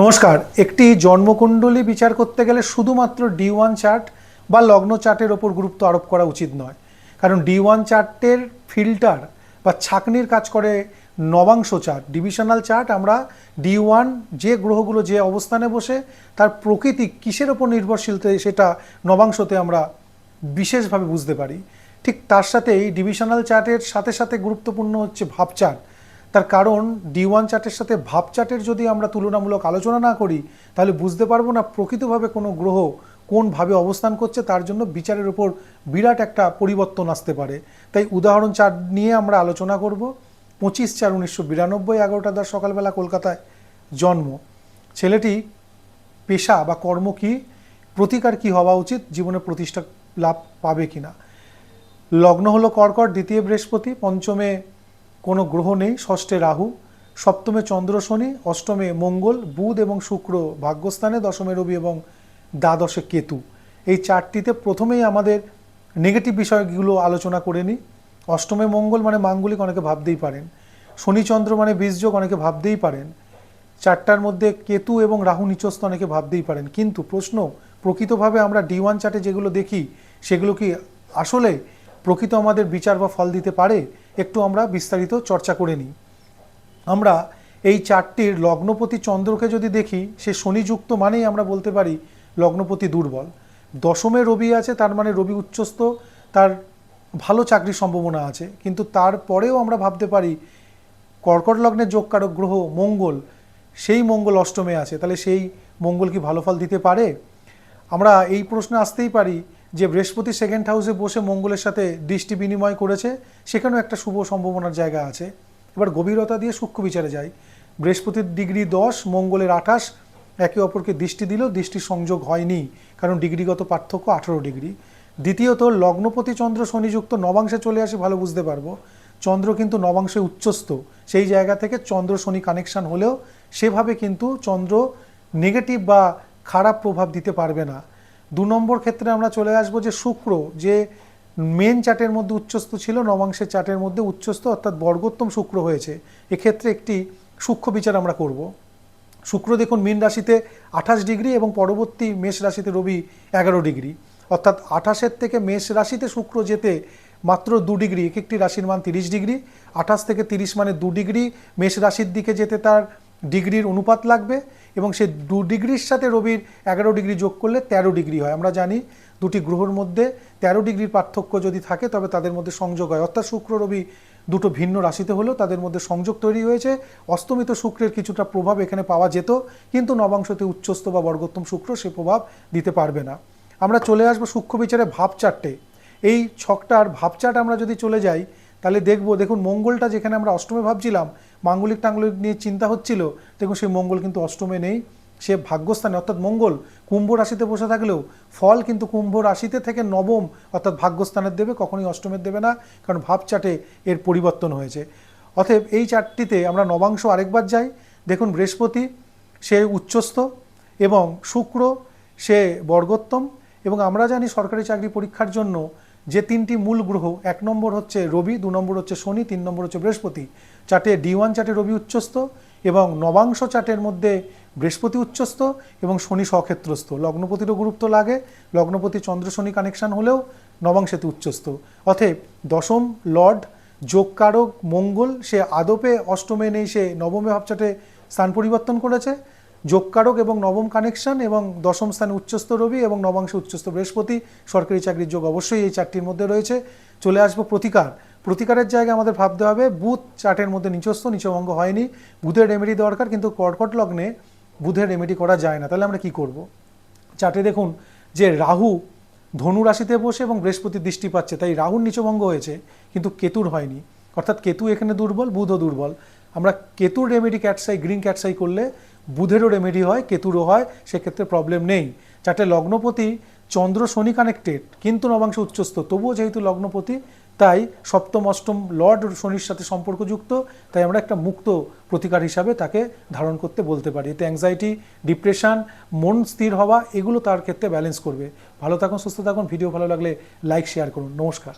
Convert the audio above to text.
নমস্কার, একটি জন্মকুণ্ডলী বিচার করতে গেলে শুধুমাত্র ডি ওয়ান চার্ট বা লগ্ন চার্টের ওপর গুরুত্ব আরোপ করা উচিত নয়। কারণ ডি ওয়ান চার্টের ফিল্টার বা ছাকনির কাজ করে নবাংশ চার্ট, ডিভিশনাল চার্ট, আমরা ডি ওয়ান যে গ্রহগুলো যে অবস্থানে বসে, তার প্রকৃতি কিসের ওপর নির্ভরশীল সেটা নবাংশতে আমরা বিশেষভাবে বুঝতে পারি। ঠিক তার সাথেই ডিভিশনাল চার্টের সাথে সাথে গুরুত্বপূর্ণ হচ্ছে ভাব চার্ট। তার কারণ ডি ওয়ান চার্টের সাথে ভাব চার্টের যদি আমরা তুলনামূলক আলোচনা না করি, তাহলে বুঝতে পারব না প্রকৃতভাবে কোনো গ্রহ কোনভাবে অবস্থান করছে, তার জন্য বিচারের উপর বিরাট একটা পরিবর্তন আসতে পারে। তাই উদাহরণ চার্ট নিয়ে আমরা আলোচনা করব। পঁচিশ চার উনিশশো বিরানব্বই এগারোটা দশ সকালবেলা কলকাতায় জন্ম। ছেলেটি পেশা বা কর্ম কি? প্রতিকার কি হওয়া উচিত? জীবনে প্রতিষ্ঠা লাভ পাবে কিনা? লগ্ন হলো কর্কট, দ্বিতীয় বৃহস্পতি, পঞ্চমে কোনো গ্রহ নেই, ষষ্ঠে রাহু, সপ্তমে চন্দ্র শনি, অষ্টমে মঙ্গল, বুধ এবং শুক্র ভাগ্যস্থানে, দশমে রবি এবং দ্বাদশে কেতু। এই চারটিতে প্রথমেই আমাদের নেগেটিভ বিষয়গুলো আলোচনা করে নিই। অষ্টমে মঙ্গল মানে মাঙ্গলিক অনেকে ভাবতেই পারেন। শনিচন্দ্র মানে বীজযোগ অনেকে ভাবতেই পারেন। চারটার মধ্যে কেতু এবং রাহু নিচস্ত অনেকে ভাবতেই পারেন। কিন্তু প্রশ্ন, প্রকৃতভাবে আমরা ডি ওয়ান চার্টে যেগুলো দেখি, সেগুলো কি আসলে প্রকৃত আমাদের বিচার বা ফল দিতে পারে? একটু আমরা বিস্তারিত চর্চা করে নিই। আমরা এই চারটির লগ্নপতি চন্দ্রকে যদি দেখি, সে শনিযুক্ত মানেই আমরা বলতে পারি লগ্নপতি দুর্বল। দশমে রবি আছে, তার মানে রবি উচ্চস্থ, তার ভালো চাকরির সম্ভাবনা আছে। কিন্তু তারপরেও আমরা ভাবতে পারি, কর্কট লগ্নের যোগকারক গ্রহ মঙ্গল, সেই মঙ্গল অষ্টমে আছে। তাহলে সেই মঙ্গল কি ভালো ফল দিতে পারে? আমরা এই প্রশ্নে আসতেই পারি যে বৃহস্পতি সেকেন্ড হাউসে বসে মঙ্গলের সাথে দৃষ্টি বিনিময় করেছে, সেখানেও একটা শুভ সম্ভাবনার জায়গা আছে। এবার গভীরতা দিয়ে সূক্ষ্ম বিচারে যাই। বৃহস্পতির ডিগ্রি দশ, মঙ্গলের আঠাশ, একে অপরকে দৃষ্টি দিলেও দৃষ্টির সংযোগ হয়নি, কারণ ডিগ্রিগত পার্থক্য আঠারো ডিগ্রি। দ্বিতীয়ত, লগ্নপতি চন্দ্র শনিযুক্ত নবাংশে চলে আসে ভালো বুঝতে পারব। চন্দ্র কিন্তু নবাংশে উচ্চস্থ, সেই জায়গা থেকে চন্দ্র শনি কানেকশান হলেও সেভাবে কিন্তু চন্দ্র নেগেটিভ বা খারাপ প্রভাব দিতে পারবে না। দু নম্বর ক্ষেত্রে আমরা চলে আসব যে শুক্র, যে মেন চার্টের মধ্যে উচ্চস্থ ছিল, নবাংশের চার্টের মধ্যে উচ্চস্থ, অর্থাৎ বর্গোত্তম শুক্র হয়েছে। এক্ষেত্রে একটি সূক্ষ্ম বিচার আমরা করব। শুক্র দেখুন, মীন রাশিতে আঠাশ ডিগ্রি এবং পরবর্তী মেষ রাশিতে রবি এগারো ডিগ্রি। অর্থাৎ আঠাশের থেকে মেষ রাশিতে শুক্র যেতে মাত্র দু ডিগ্রি, এক একটি রাশির মান তিরিশ ডিগ্রি, আঠাশ থেকে তিরিশ মানে দু ডিগ্রি। মেষ রাশির দিকে যেতে তার ডিগ্রির অনুপাত লাগবে এবং সে দু ডিগ্রির সাথে রবির এগারো ডিগ্রি যোগ করলে তেরো ডিগ্রি হয়। আমরা জানি দুটি গ্রহর মধ্যে তেরো ডিগ্রির পার্থক্য যদি থাকে তবে তাদের মধ্যে সংযোগ হয়। অর্থাৎ শুক্র, রবি দুটো ভিন্ন রাশিতে হলেও তাদের মধ্যে সংযোগ তৈরি হয়েছে। অস্তমিত শুক্রের কিছুটা প্রভাব এখানে পাওয়া যেত, কিন্তু নবাংশতে উচ্চস্থ বা বর্গোত্তম শুক্র সে প্রভাব দিতে পারবে না। আমরা চলে আসব সূক্ষ্ম বিচারে ভাব চারটে। এই ছকটার ভাব চার্ট আমরা যদি চলে যাই, তাহলে দেখব, দেখুন মঙ্গলটা যেখানে আমরা অষ্টমে ভাবছিলাম মাঙ্গলিক টাঙ্গলিক নিয়ে চিন্তা হচ্ছিল, দেখুন সেই মঙ্গল কিন্তু অষ্টমে নেই, সে ভাগ্যস্থানে, অর্থাৎ মঙ্গল কুম্ভ রাশিতে বসে থাকলেও ফল কিন্তু কুম্ভ রাশিতে থেকে নবম, অর্থাৎ ভাগ্যস্থানের দেবে, কখনোই অষ্টমের দেবে না, কারণ ভাব চার্টে এর পরিবর্তন হয়েছে। অতএব এই চারটিতে আমরা নবাংশ আরেকবার যাই, দেখুন বৃহস্পতি, সে উচ্চস্থ এবং শুক্র, সে বর্গোত্তম এবং আমরা জানি সরকারি চাকরি পরীক্ষার জন্য যে তিনটি মূল গ্রহ, এক নম্বর হচ্ছে রবি, দু নম্বর হচ্ছে শনি, তিন নম্বর হচ্ছে বৃহস্পতি। চার্টে ডি ওয়ান চার্টে রবি উচ্চস্থ এবং নবাংশ চার্টের মধ্যে বৃহস্পতি উচ্চস্থ এবং শনি স্বক্ষেত্রস্থ লগ্নপতিরও গুরুত্ব লাগে, লগ্নপতি চন্দ্র শনি কানেকশন হলেও নবাংশেতে উচ্চস্থ। অতএব দশম লর্ড, যোগকারক, মঙ্গল, সে আদপে অষ্টমে নেই, সে নবমে ভাবচাটে স্থান পরিবর্তন করেছে। যোগকারক এবং নবম কানেকশন এবং দশম স্থানে উচ্চস্থ রবি এবং নবাংশে উচ্চস্থ বৃহস্পতি। সরকারি চাকরির যোগ অবশ্যই এই চারটির মধ্যে রয়েছে। চলে আসব প্রতিকার। প্রতিকারের জায়গায় আমাদের ভাবতে হবে, বুধ চার্টের মধ্যে নিচস্থ, নিচভঙ্গ হয়নি। বুধের রেমেডি দরকার, কিন্তু কর্কট লগ্নে বুধের রেমেডি করা যায় না। তাহলে আমরা কি করব? চার্টে দেখুন যে রাহু ধনু রাশিতে বসে এবং বৃহস্পতির দৃষ্টি পাচ্ছে, তাই রাহুর নিচভঙ্গ হয়েছে, কিন্তু কেতুর হয়নি। অর্থাৎ কেতু এখানে দুর্বল, বুধও দুর্বল। আমরা কেতুর রেমেডি ক্যাটসাই গ্রিন ক্যাটসাই করলে বুধেরও রেমেডি হয়, কেতুরও হয়, সেক্ষেত্রে প্রবলেম নেই। চারটে লগ্নপতি, চন্দ্র, শনি কানেক্টেড কিন্তু নবাংশ উচ্চস্থ। তবুও যেহেতু লগ্নপতি, তাই সপ্তম, অষ্টম লর্ড শনির সাথে সম্পর্কযুক্ত, তাই আমরা একটা মুক্ত প্রতিকার হিসাবে তাকে ধারণ করতে বলতে পারি। এতে অ্যাংজাইটি ডিপ্রেশন মন স্থির হওয়া, এগুলো তার ক্ষেত্রে ব্যালেন্স করবে। ভালো থাকুন, সুস্থ থাকুন ভিডিও ভালো লাগলে লাইক শেয়ার করুন। নমস্কার।